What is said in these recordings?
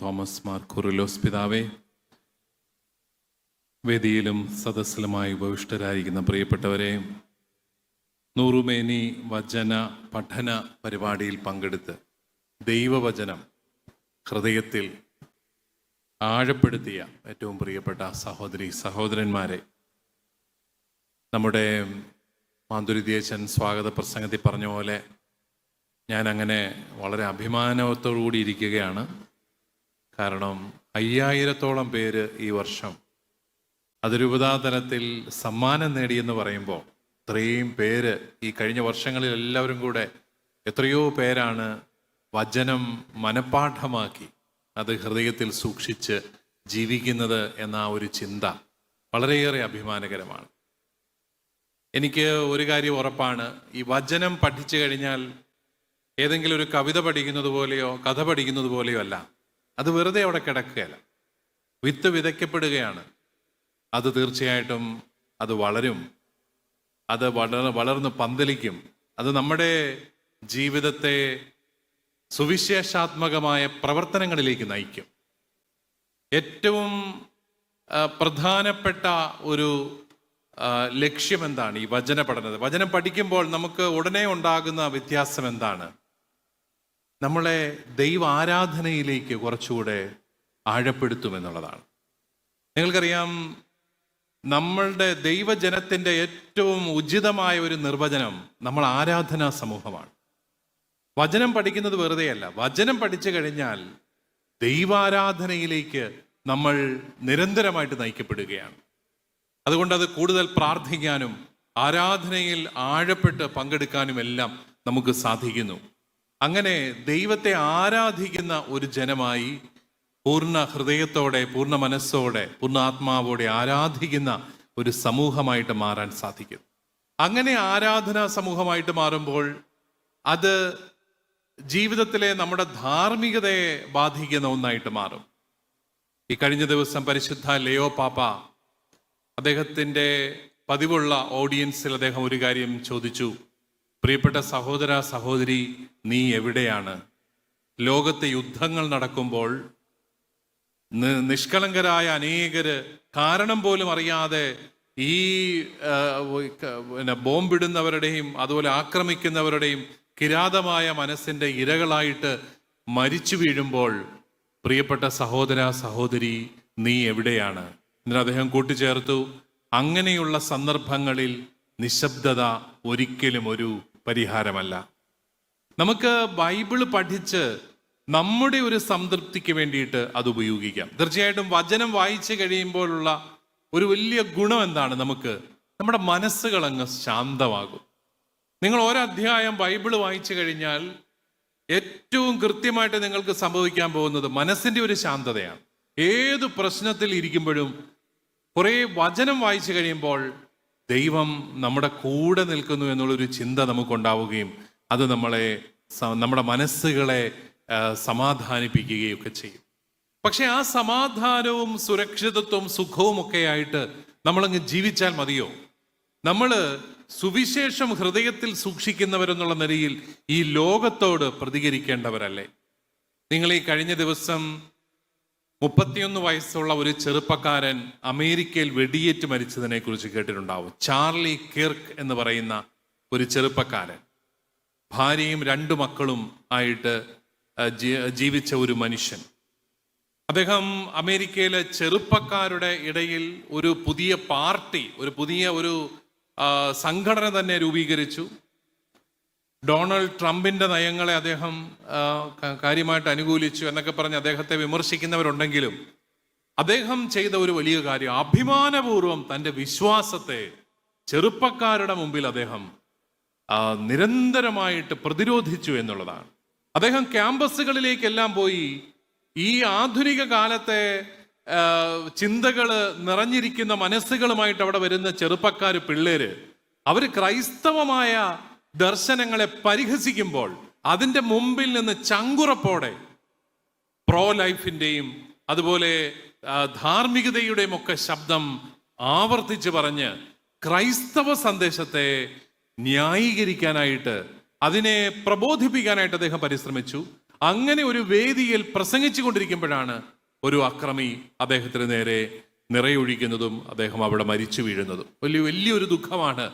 Thomas Mar Kurilos പിതാവേ വേദിയിലും സദസ്സിലുമായി ഉപവിഷ്ടരായിരിക്കുന്ന പ്രിയപ്പെട്ടവരെ നൂറുമേനി വചന പഠന പരിപാടിയിൽ പങ്കെടുത്ത് ദൈവവചനം ഹൃദയത്തിൽ ആഴപ്പെടുത്തിയ ഏറ്റവും പ്രിയപ്പെട്ട സഹോദരി സഹോദരന്മാരെ നമ്മുടെ മാധുരിദേശൻ സ്വാഗത പ്രസംഗത്തിൽ പറഞ്ഞ പോലെ ഞാൻ അങ്ങനെ വളരെ അഭിമാനത്തോടു കൂടി ഇരിക്കുകയാണ്. കാരണം അയ്യായിരത്തോളം പേര് ഈ വർഷം അതിരൂപതാതലത്തിൽ സമ്മാനം നേടിയെന്ന് പറയുമ്പോൾ ഇത്രയും പേര് ഈ കഴിഞ്ഞ വർഷങ്ങളിൽ എല്ലാവരും കൂടെ എത്രയോ പേരാണ് വചനം മനപ്പാഠമാക്കി അത് ഹൃദയത്തിൽ സൂക്ഷിച്ച് ജീവിക്കുന്നത് എന്ന ഒരു ചിന്ത വളരെയേറെ അഭിമാനകരമാണ്. എനിക്ക് ഒരു കാര്യം ഉറപ്പാണ്. ഈ വചനം പഠിച്ചു കഴിഞ്ഞാൽ ഏതെങ്കിലും ഒരു കവിത പഠിക്കുന്നത് പോലെയോ കഥ പഠിക്കുന്നത് പോലെയോ അല്ല. അത് വെറുതെ അവിടെ കിടക്കുകയല്ല. വിത്ത് വിതയ്ക്കപ്പെടുകയാണ്. അത് തീർച്ചയായിട്ടും അത് വളരും. അത് വളർ വളർന്ന് പന്തലിക്കും. അത് നമ്മുടെ ജീവിതത്തെ സുവിശേഷാത്മകമായ പ്രവർത്തനങ്ങളിലേക്ക് നയിക്കും. ഏറ്റവും പ്രധാനപ്പെട്ട ഒരു ലക്ഷ്യം എന്താണ് ഈ വചന പഠനത് വചനം പഠിക്കുമ്പോൾ നമുക്ക് ഉടനെ ഉണ്ടാകുന്ന വ്യത്യാസം എന്താണ് നമ്മളെ ദൈവ ആരാധനയിലേക്ക് കുറച്ചുകൂടെ ആഴപ്പെടുത്തുമെന്നുള്ളതാണ്. നിങ്ങൾക്കറിയാം നമ്മളുടെ ദൈവജനത്തിന്റെ ഏറ്റവും ഉചിതമായ ഒരു നിർവചനം നമ്മൾ ആരാധനാ സമൂഹമാണ്. വചനം പഠിക്കുന്നത് വെറുതെയല്ല. വചനം പഠിച്ചു കഴിഞ്ഞാൽ ദൈവാരാധനയിലേക്ക് നമ്മൾ നിരന്തരമായിട്ട് നയിക്കപ്പെടുകയാണ്. അതുകൊണ്ട് അത് കൂടുതൽ പ്രാർത്ഥിക്കാനും ആരാധനയിൽ ആഴപ്പെട്ട് പങ്കെടുക്കാനും എല്ലാം നമുക്ക് സാധിക്കുന്നു. അങ്ങനെ ദൈവത്തെ ആരാധിക്കുന്ന ഒരു ജനമായി പൂർണ ഹൃദയത്തോടെ പൂർണ മനസ്സോടെ പൂർണ ആത്മാവോടെ ആരാധിക്കുന്ന ഒരു സമൂഹമായിട്ട് മാറാൻ സാധിക്കും. അങ്ങനെ ആരാധനാ സമൂഹമായിട്ട് മാറുമ്പോൾ അത് ജീവിതത്തിലെ നമ്മുടെ ധാർമ്മികതയെ ബാധിക്കുന്ന ഒന്നായിട്ട് മാറും. ഈ കഴിഞ്ഞ ദിവസം പരിശുദ്ധ ലയോ പാപ്പ അദ്ദേഹത്തിന്റെ പതിവുള്ള ഓഡിയൻസിൽ അദ്ദേഹം ഒരു കാര്യം ചോദിച്ചു. പ്രിയപ്പെട്ട സഹോദര സഹോദരി നീ എവിടെയാണ്? ലോകത്തെ യുദ്ധങ്ങൾ നടക്കുമ്പോൾ നിഷ്കളങ്കരായ അനേകര് കാരണം പോലും അറിയാതെ ഈ പിന്നെ ബോംബിടുന്നവരുടെയും അതുപോലെ ആക്രമിക്കുന്നവരുടെയും കിരാതമായ മനസ്സിന്റെ ഇരകളായിട്ട് മരിച്ചു വീഴുമ്പോൾ പ്രിയപ്പെട്ട സഹോദര സഹോദരി നീ എവിടെയാണ്? എന്നിട്ട് അദ്ദേഹം കൂട്ടിച്ചേർത്തു. അങ്ങനെയുള്ള സന്ദർഭങ്ങളിൽ നിശബ്ദത ഒരിക്കലും ഒരു പരിഹാരമല്ല. നമുക്ക് ബൈബിൾ പഠിച്ച് നമ്മുടെ ഒരു സംതൃപ്തിക്ക് വേണ്ടിയിട്ട് അത് ഉപയോഗിക്കാം. തീർച്ചയായിട്ടും വചനം വായിച്ചു കഴിയുമ്പോഴുള്ള ഒരു വലിയ ഗുണം എന്താണ്? നമുക്ക് നമ്മുടെ മനസ്സുകൾ അങ്ങ് ശാന്തമാകും. നിങ്ങൾ ഒരധ്യായം ബൈബിൾ വായിച്ചു കഴിഞ്ഞാൽ ഏറ്റവും കൃത്യമായിട്ട് നിങ്ങൾക്ക് സംഭവിക്കാൻ പോകുന്നത് മനസ്സിന്റെ ഒരു ശാന്തതയാണ്. ഏത് പ്രശ്നത്തിൽ ഇരിക്കുമ്പോഴും കുറേ വചനം വായിച്ചു കഴിയുമ്പോൾ ദൈവം നമ്മുടെ കൂടെ നിൽക്കുന്നു എന്നുള്ളൊരു ചിന്ത നമുക്കുണ്ടാവുകയും അത് നമ്മളെ നമ്മുടെ മനസ്സുകളെ സമാധാനിപ്പിക്കുകയും ഒക്കെ ചെയ്യും. പക്ഷെ ആ സമാധാനവും സുരക്ഷിതത്വവും സുഖവും ഒക്കെ ആയിട്ട് നമ്മളങ്ങ് ജീവിച്ചാൽ മതിയോ? നമ്മൾ സുവിശേഷം ഹൃദയത്തിൽ സൂക്ഷിക്കുന്നവരെന്നുള്ള നിലയിൽ ഈ ലോകത്തോട് പ്രതികരിക്കേണ്ടവരല്ലേ? നിങ്ങൾ ഈ കഴിഞ്ഞ ദിവസം മുപ്പത്തിയൊന്ന് വയസ്സുള്ള ഒരു ചെറുപ്പക്കാരൻ അമേരിക്കയിൽ വെടിയേറ്റ് മരിച്ചതിനെ കുറിച്ച് കേട്ടിട്ടുണ്ടാവും. ചാർലി കിർക്ക് എന്ന് പറയുന്ന ഒരു ചെറുപ്പക്കാരൻ. ഭാര്യയും രണ്ടു മക്കളും ആയിട്ട് ജീവിച്ച ഒരു മനുഷ്യൻ. അദ്ദേഹം അമേരിക്കയിലെ ചെറുപ്പക്കാരുടെ ഇടയിൽ ഒരു പുതിയ പാർട്ടി ഒരു പുതിയ ഒരു സംഘടന തന്നെ രൂപീകരിച്ചു. ഡൊണാൾഡ് ട്രംപിന്റെ നയങ്ങളെ അദ്ദേഹം കാര്യമായിട്ട് അനുകൂലിച്ചു എന്നൊക്കെ പറഞ്ഞ് അദ്ദേഹത്തെ വിമർശിക്കുന്നവരുണ്ടെങ്കിലും അദ്ദേഹം ചെയ്ത ഒരു വലിയ കാര്യം അഭിമാനപൂർവം തന്റെ വിശ്വാസത്തെ ചെറുപ്പക്കാരുടെ മുമ്പിൽ അദ്ദേഹം നിരന്തരമായിട്ട് പ്രതിരോധിച്ചു എന്നുള്ളതാണ്. അദ്ദേഹം ക്യാമ്പസുകളിലേക്കെല്ലാം പോയി ഈ ആധുനിക കാലത്തെ ചിന്തകൾ നിറഞ്ഞിരിക്കുന്ന മനസ്സുകളുമായിട്ട് അവിടെ വരുന്ന ചെറുപ്പക്കാർ പിള്ളേര് അവർ ക്രൈസ്തവമായ ദർശനങ്ങളെ പരിഹസിക്കുമ്പോൾ അതിന്റെ മുമ്പിൽ നിന്ന് ചങ്കുറപ്പോടെ പ്രോ ലൈഫിന്റെയും അതുപോലെ ധാർമ്മികതയുടെയും ഒക്കെ ശബ്ദം ആവർത്തിച്ച് പറഞ്ഞ് ക്രൈസ്തവ സന്ദേശത്തെ ന്യായീകരിക്കാനായിട്ട് അതിനെ പ്രബോധിപ്പിക്കാനായിട്ട് അദ്ദേഹം പരിശ്രമിച്ചു. അങ്ങനെ ഒരു വേദിയിൽ പ്രസംഗിച്ചു കൊണ്ടിരിക്കുമ്പോഴാണ് ഒരു അക്രമി അദ്ദേഹത്തിന് നേരെ നിറയൊഴിക്കുന്നതും അദ്ദേഹം അവിടെ മരിച്ചു വീഴുന്നതും. വലിയ വലിയൊരു ദുഃഖമാണ്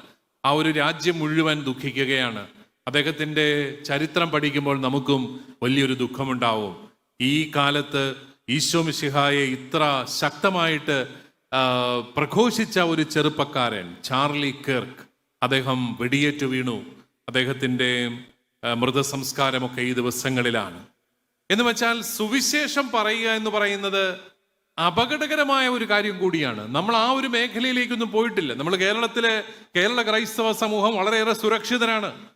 ആ ഒരു രാജ്യം മുഴുവൻ ദുഃഖിക്കുകയാണ്. അദ്ദേഹത്തിന്റെ ചരിത്രം പഠിക്കുമ്പോൾ നമുക്കും വലിയൊരു ദുഃഖമുണ്ടാവും. ഈ കാലത്ത് ഈശോ മിശിഹായെ ഇത്ര ശക്തമായിട്ട് പ്രഘോഷിച്ച ഒരു ചെറുപ്പക്കാരൻ ചാർലി കിർക്ക് അദ്ദേഹം വെടിയേറ്റു വീണു. അദ്ദേഹത്തിന്റെ മൃതസംസ്കാരമൊക്കെ ഈ ദിവസങ്ങളിലാണ്. എന്ന് വെച്ചാൽ സുവിശേഷം പറയുക എന്ന് പറയുന്നത് അപകടകരമായ ഒരു കാര്യം കൂടിയാണ്. നമ്മൾ ആ ഒരു മേഖലയിലേക്കൊന്നും പോയിട്ടില്ല. നമ്മൾ കേരളത്തിലെ കേരള ക്രൈസ്തവ സമൂഹം വളരെയേറെ സുരക്ഷിതരാണ്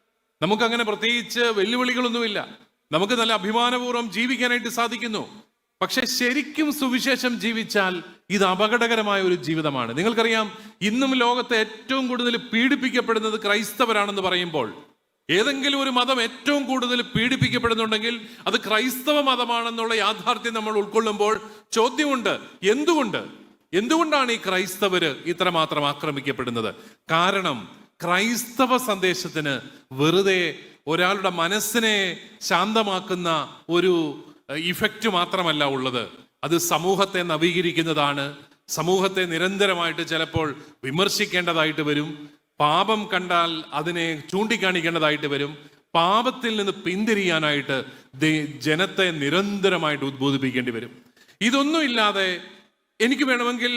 നമുക്കങ്ങനെ പ്രത്യേകിച്ച് വെല്ലുവിളികളൊന്നുമില്ല. നമുക്ക് നല്ല അഭിമാനപൂർവം ജീവിക്കാനായിട്ട് സാധിക്കുന്നു. പക്ഷെ ശരിക്കും സുവിശേഷം ജീവിച്ചാൽ ഇത് അപകടകരമായ ഒരു ജീവിതമാണ്. നിങ്ങൾക്കറിയാം ഇന്നും ലോകത്തെ ഏറ്റവും കൂടുതൽ പീഡിപ്പിക്കപ്പെടുന്നത് ക്രൈസ്തവരാണെന്ന് പറയുമ്പോൾ ഏതെങ്കിലും ഒരു മതം ഏറ്റവും കൂടുതൽ പീഡിപ്പിക്കപ്പെടുന്നുണ്ടെങ്കിൽ അത് ക്രൈസ്തവ മതമാണെന്നുള്ള യാഥാർത്ഥ്യം നമ്മൾ ഉൾക്കൊള്ളുമ്പോൾ ചോദ്യമുണ്ട് എന്തുകൊണ്ട്? എന്തുകൊണ്ടാണ് ഈ ക്രൈസ്തവര് ഇത്രമാത്രം ആക്രമിക്കപ്പെടുന്നത്? കാരണം ക്രൈസ്തവ സന്ദേശത്തിന് വെറുതെ ഒരാളുടെ മനസ്സിനെ ശാന്തമാക്കുന്ന ഒരു ഇഫക്റ്റ് മാത്രമല്ല ഉള്ളത്. അത് സമൂഹത്തെ നവീകരിക്കുന്നതാണ്. സമൂഹത്തെ നിരന്തരമായിട്ട് ചിലപ്പോൾ വിമർശിക്കേണ്ടതായിട്ട് വരും. പാപം കണ്ടാൽ അതിനെ ചൂണ്ടിക്കാണിക്കേണ്ടതായിട്ട് വരും. പാപത്തിൽ നിന്ന് പിന്തിരിയാനായിട്ട് ജനത്തെ നിരന്തരമായിട്ട് ഉദ്ബോധിപ്പിക്കേണ്ടി വരും. ഇതൊന്നുമില്ലാതെ എനിക്ക് വേണമെങ്കിൽ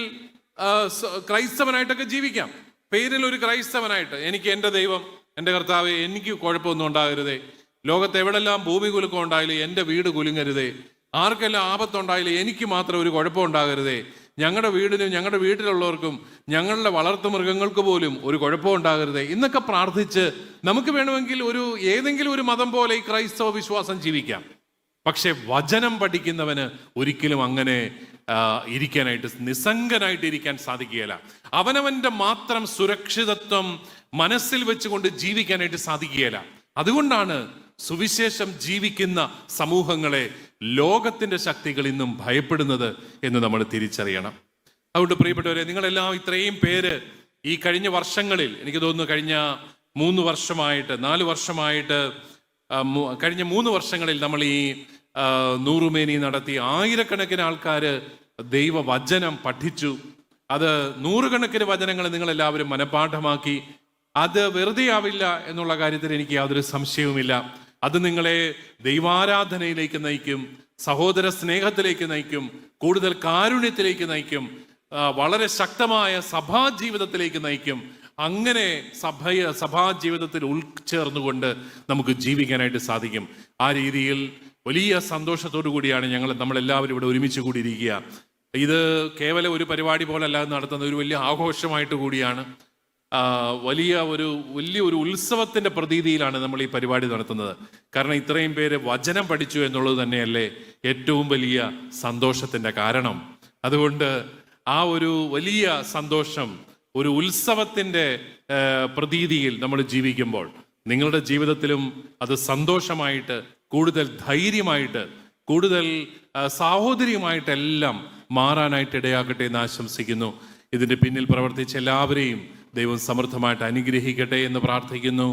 ക്രൈസ്തവനായിട്ടൊക്കെ ജീവിക്കാം. പേരിൽ ഒരു ക്രൈസ്തവനായിട്ട് എനിക്ക് എന്റെ ദൈവം എന്റെ കർത്താവ് എനിക്ക് കുഴപ്പമൊന്നും ഉണ്ടാകരുതേ. ലോകത്ത് എവിടെല്ലാം ഭൂമി കുലുക്കം ഉണ്ടായാലും എന്റെ വീട് കുലുങ്ങരുതേ. ആർക്കെല്ലാം ആപത്തുണ്ടായാലും എനിക്ക് മാത്രം ഒരു കുഴപ്പം ഉണ്ടാകരുതേ. ഞങ്ങളുടെ വീടിനും ഞങ്ങളുടെ വീട്ടിലുള്ളവർക്കും ഞങ്ങളുടെ വളർത്തു മൃഗങ്ങൾക്ക് പോലും ഒരു കുഴപ്പം ഉണ്ടാകരുത്. എന്നൊക്കെ പ്രാർത്ഥിച്ച് നമുക്ക് വേണമെങ്കിൽ ഒരു ഏതെങ്കിലും ഒരു മതം പോലെ ഈ ക്രൈസ്തവ വിശ്വാസം ജീവിക്കാം. പക്ഷെ വചനം പഠിക്കുന്നവന് ഒരിക്കലും അങ്ങനെ ഇരിക്കാനായിട്ട് നിസ്സംഗനായിട്ട് ഇരിക്കാൻ സാധിക്കുകയില്ല. അവനവന്റെ മാത്രം സുരക്ഷിതത്വം മനസ്സിൽ വെച്ചുകൊണ്ട് ജീവിക്കാനായിട്ട് സാധിക്കുകയില്ല. അതുകൊണ്ടാണ് സുവിശേഷം ജീവിക്കുന്ന സമൂഹങ്ങളെ ലോകത്തിന്റെ ശക്തികൾ ഇന്നും ഭയപ്പെടുന്നത് എന്ന് നമ്മൾ തിരിച്ചറിയണം. അതുകൊണ്ട് പ്രിയപ്പെട്ടവരെ നിങ്ങളെല്ലാം ഇത്രയും പേര് ഈ കഴിഞ്ഞ വർഷങ്ങളിൽ എനിക്ക് തോന്നുന്നു കഴിഞ്ഞ മൂന്ന് വർഷമായിട്ട് നാല് വർഷമായിട്ട് കഴിഞ്ഞ മൂന്ന് വർഷങ്ങളിൽ നമ്മൾ ഈ നൂറുമേനി നടത്തി ആയിരക്കണക്കിന് ആൾക്കാർ ദൈവവചനം പഠിച്ചു. അത് നൂറുകണക്കിന് വചനങ്ങൾ നിങ്ങളെല്ലാവരും മനഃപാഠമാക്കി. അത് വെറുതെ ആവില്ല എന്നുള്ള കാര്യത്തിൽ എനിക്ക് യാതൊരു സംശയവുമില്ല. അത് നിങ്ങളെ ദൈവാരാധനയിലേക്ക് നയിക്കും സഹോദര സ്നേഹത്തിലേക്ക് നയിക്കും കൂടുതൽ കാരുണ്യത്തിലേക്ക് നയിക്കും വളരെ ശക്തമായ സഭാ ജീവിതത്തിലേക്ക് നയിക്കും. അങ്ങനെ സഭയ സഭാ ജീവിതത്തിൽ ഉൾച്ചേർന്നുകൊണ്ട് നമുക്ക് ജീവിക്കാനായിട്ട് സാധിക്കും. ആ രീതിയിൽ വലിയ സന്തോഷത്തോടു കൂടിയാണ് ഞങ്ങൾ നമ്മളെല്ലാവരും ഇവിടെ ഒരുമിച്ച് കൂടിയിരിക്കുക. ഇത് കേവലം ഒരു പരിപാടി പോലെ പോലല്ല നടത്തുന്ന ഒരു വലിയ ആഘോഷമായിട്ട് കൂടിയാണ്. വലിയ ഒരു വലിയ ഒരു ഉത്സവത്തിന്റെ പ്രതീതിയിലാണ് നമ്മൾ ഈ പരിപാടി നടത്തുന്നത്. കാരണം ഇത്രയും പേര് വചനം പഠിച്ചു എന്നുള്ളത് തന്നെയല്ലേ ഏറ്റവും വലിയ സന്തോഷത്തിന്റെ കാരണം. അതുകൊണ്ട് ആ ഒരു വലിയ സന്തോഷം ഒരു ഉത്സവത്തിന്റെ പ്രതീതിയിൽ നമ്മൾ ജീവിക്കുമ്പോൾ നിങ്ങളുടെ ജീവിതത്തിലും അത് സന്തോഷമായിട്ട് കൂടുതൽ ധൈര്യമായിട്ട് കൂടുതൽ സാഹോദര്യമായിട്ടെല്ലാം മാറാനായിട്ട് ഇടയാക്കട്ടെ എന്ന് ആശംസിക്കുന്നു. ഇതിന്റെ പിന്നിൽ പ്രവർത്തിച്ച എല്ലാവരെയും ദൈവം സമൃദ്ധമായിട്ട് അനുഗ്രഹിക്കട്ടെ എന്ന് പ്രാർത്ഥിക്കുന്നു.